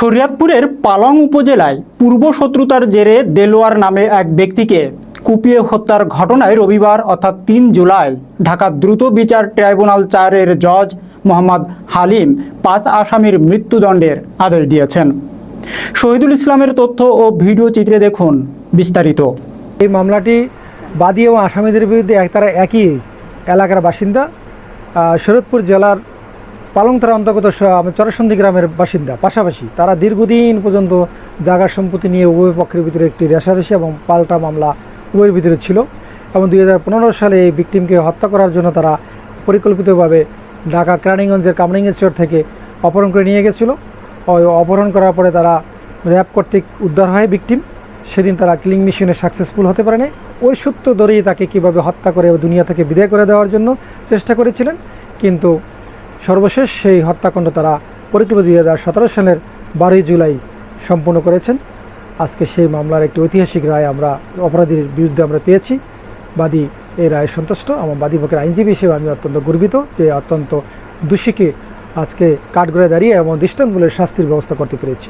শরীয়তপুরের পালং উপজেলায় পূর্ব শত্রুতার জেরে দেলোয়ার নামে এক ব্যক্তিকে কুপিয়ে হত্যার ঘটনায় রবিবার অর্থাৎ তিন জুলাই ঢাকা দ্রুত বিচার ট্রাইব্যুনাল চারের জজ মোহাম্মদ হালিম পাঁচ আসামির মৃত্যুদণ্ডের আদেশ দিয়েছেন। শহীদুল ইসলামের তথ্য ও ভিডিও চিত্রে দেখুন বিস্তারিত। এই মামলাটি বাদী এবং আসামিদের বিরুদ্ধে এক তারা একই এলাকার বাসিন্দা শরৎপুর জেলার পালংতরা অন্তর্গত চরসন্ধি গ্রামের বাসিন্দা। পাশাপাশি তারা দীর্ঘদিন পর্যন্ত জায়গা সম্পত্তি নিয়ে উভয় পক্ষের ভিতরে একটি রেশারেশি এবং পাল্টা মামলা উভয়ের ভিতরে ছিল এবং দু হাজার পনেরো সালে এই ভিকটিমকে হত্যা করার জন্য তারা পরিকল্পিতভাবে ঢাকা কেরানীগঞ্জের কামরিঙ্গের চর থেকে অপহরণ করে নিয়ে গেছিল। ওই অপহরণ করার পরে তারা র্যাব কর্তৃক উদ্ধার হয় ভিকটিম সেদিন তারা কিলিং মিশনে সাকসেসফুল হতে পারেনি। ওই সূত্র ধরেই তাকে কীভাবে হত্যা করে দুনিয়া থেকে বিদায় করে দেওয়ার জন্য চেষ্টা করেছিলেন। কিন্তু সর্বশেষ সেই হত্যাকাণ্ড তারা পরিকল্পিত দুই হাজার সতেরো সালের বারোই জুলাই সম্পন্ন করেছেন। আজকে সেই মামলার একটি ঐতিহাসিক রায় আমরা, অপরাধীর বিরুদ্ধে আমরা পেয়েছি। বাদী এই রায়ে সন্তুষ্ট। আমার বাদী পক্ষের আইনজীবী হিসেবে আমি অত্যন্ত গর্বিত যে অত্যন্ত দোষীকে আজকে কাঠগড়ে দাঁড়িয়ে এবং দৃষ্টান্তমূলক শাস্তির ব্যবস্থা করতে পেরেছি।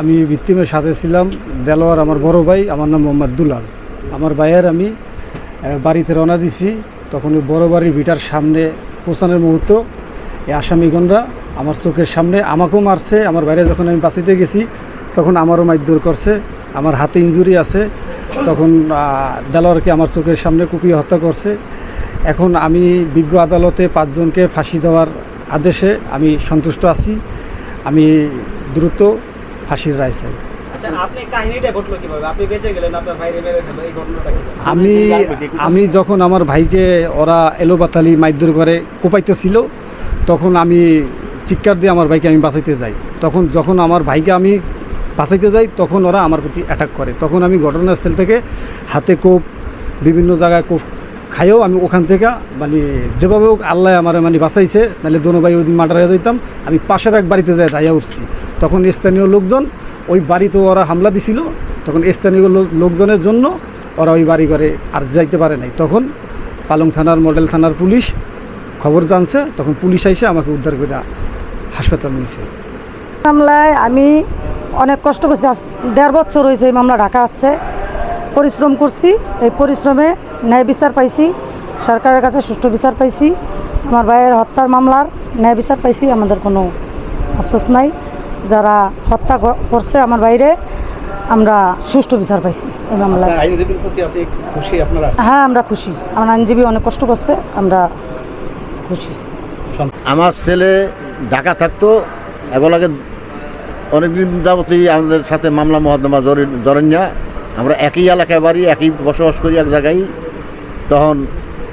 আমি ভিত্তিমের সাথে ছিলাম। দেলোয়ার আমার বড় ভাই, আমার নাম মোহাম্মদ দুলাল। আমার ভাইয়ের আমি বাড়িতে রওনা দিছি। তখন ওই বড় বাড়ির ভিটার সামনে পৌঁছানোর মুহূর্ত এই আসামিগণরা আমার চোখের সামনে আমাকেও মারছে আমার বাইরে যখন আমি বাঁচিতে গেছি তখন আমারও মারধর করছে আমার হাতে ইঞ্জুরি আছে তখন দেলোয়ারকে আমার চোখের সামনে কুপিয়ে হত্যা করছে। এখন আমি বিজ্ঞ আদালতে পাঁচজনকে ফাঁসি দেওয়ার আদেশে আমি সন্তুষ্ট আছি আমি দ্রুত ফাঁসির রায় চাই। আচ্ছা আমি আমি যখন আমার ভাইকে ওরা এলোবাতালি মাইদুর করে কোপাইতেছিল তখন আমি চিৎকার দিয়ে আমার ভাইকে আমি বাঁচাইতে যাই। তখন যখন আমার ভাইকে আমি বাঁচাইতে যাই, তখন ওরা আমার প্রতি অ্যাটাক করে। তখন আমি ঘটনাস্থল থেকে হাতে কোপ, বিভিন্ন জায়গায় কোপ খাইও আমি ওখান থেকে মানে যেভাবে হোক আল্লাহ আমার মানে বাঁচাইছে, নাহলে দোনো ভাই ওই দিন মার্ডার হয়ে যেতাম আমি পাশের এক বাড়িতে যাই দাইয়া উঠছি। তখন স্থানীয় লোকজন, ওই বাড়িতে ওরা হামলা দিছিল। তখন স্থানীয় লোকজনের জন্য ওরা ওই বাড়ি ঘরে আর যাইতে পারে নাই। তখন পালং থানার মডেল থানার পুলিশ খবর জানছে তখন পুলিশ আইসে আমাকে উদ্ধার করে হাসপাতাল নিয়েছে মামলায় আমি অনেক কষ্ট করছি। আজ দেড় বছর হয়েছে এই মামলা ঢাকা আসছে। পরিশ্রম করছি এই পরিশ্রমে ন্যায় বিচার পাইছি সরকারের কাছে সুষ্ঠু বিচার পাইছি আমার ভাইয়ের হত্যার মামলার ন্যায় বিচার পাইছি আমাদের কোনো আফসোস নাই। যারা হত্যা করছে আমার বাইরে আমরা সুষ্ঠু বিচার পাইছি এই মামলায়। আইনজীবীর প্রতি আপনি খুশি আপনারা? হ্যাঁ আমরা খুশি। আমার আইনজীবী অনেক কষ্ট করছে আমরা খুশি। আমার ছেলে ঢাকা থাকতো এগুলোকে অনেকদিন যাবতই আমাদের সাথে মামলা মহদ্দমা জরণ্যা আমরা একই এলাকায় বাড়ি, একই বসবাস করি এক জায়গায়। তখন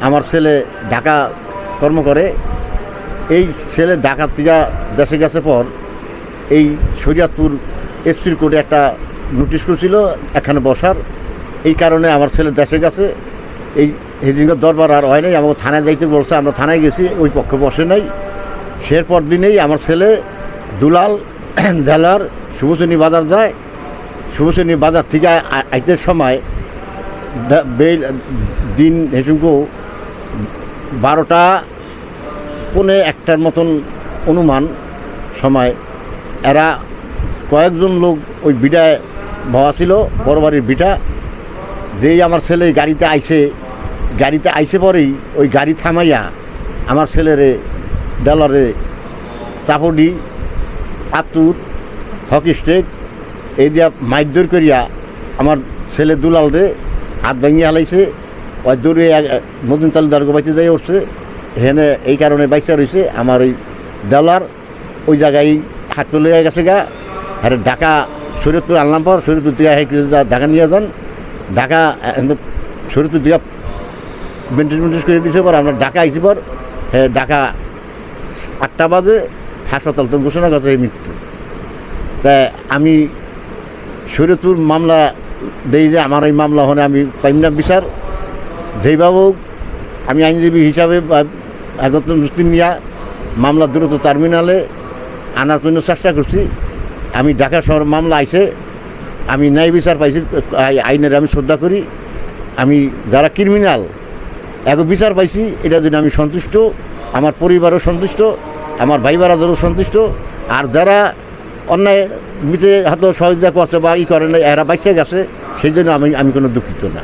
আমার ছেলে ঢাকা কর্ম করে। এই ছেলে ঢাকা থেকে দেশে গেছে পর এই শরিয়াতপুর এসপির কোর্টে একটা নোটিশ করেছিল, এখানে বসার। এই কারণে আমার ছেলে দেশে গেছে। এই সেদিনকার দরবার আর হয় নাই, আমাকে থানায় যাইতে বলছে, আমরা থানায় গেছি, ওই পক্ষে বসে নাই। সের পর দিনেই আমার ছেলে দুলাল দেলার শুভশ্রেণী বাজার যায়। শুভশ্রেণী বাজার থেকে আইতে সময় বেল, দিন হেসুকো বারোটা পৌনে একটার মতন অনুমান সময়। এরা কয়েকজন লোক ওই বিটায় ভওয়া ছিল, বড় বাড়ির বিটা। যেই আমার ছেলে গাড়িতে আইছে গাড়িতে আইসে পরেই ওই গাড়ি থামাইয়া আমার ছেলেরে দেলারে চাপড়ি আতুর হকি স্টেক এই দিয়া মাইদর করিয়া আমার ছেলে দুলাল রে হাত ভেঙে হালাইছে ওই দৌড়ে মদিন তালুদার গোবাইতে যাই উঠছে। হেনে এই কারণে বাইসা রয়েছে আমার ওই দেলার। ওই জায়গায় হাত তুলে গেছে গা। আরে ঢাকা শরীয়তপুর আনলাম পর শরীয়তপুর দিকে ঢাকা নিয়ে যান। ঢাকা আহ, শরীয়তপুর দিকে মেনটেন মেনটেন করে দিয়েছে পর আমরা ঢাকা আইছি পর হ্যাঁ ঢাকা আটটা বাজে, হাসপাতাল তো ঘোষণা এই মৃত্যু। তা আমি শরীয়তপুর মামলা দেই যে আমার এই মামলা হলে আমি পাইম না বিচার। যেইভাবে হোক, আমি আইনজীবী হিসাবে একত্র মুসলিম নিয়া মামলা দ্রুত টার্মিনালে আনার জন্য চেষ্টা করছি। আমি ঢাকা শহর মামলা আইসে আমি ন্যায় বিচার পাইছি আইনের আমি শ্রদ্ধা করি। আমি যারা ক্রিমিনাল এক বিচার পাইছি, এটা জন্য আমি সন্তুষ্ট, আমার পরিবারও সন্তুষ্ট, আমার ভাই বারাদেরও সন্তুষ্ট, আর যারা অন্যায় বিচে হয়তো সহযোগিতা করছে বা ই করে না এরা বাইসে গেছে, সেই জন্য আমি আমি কোনো দুঃখিত না।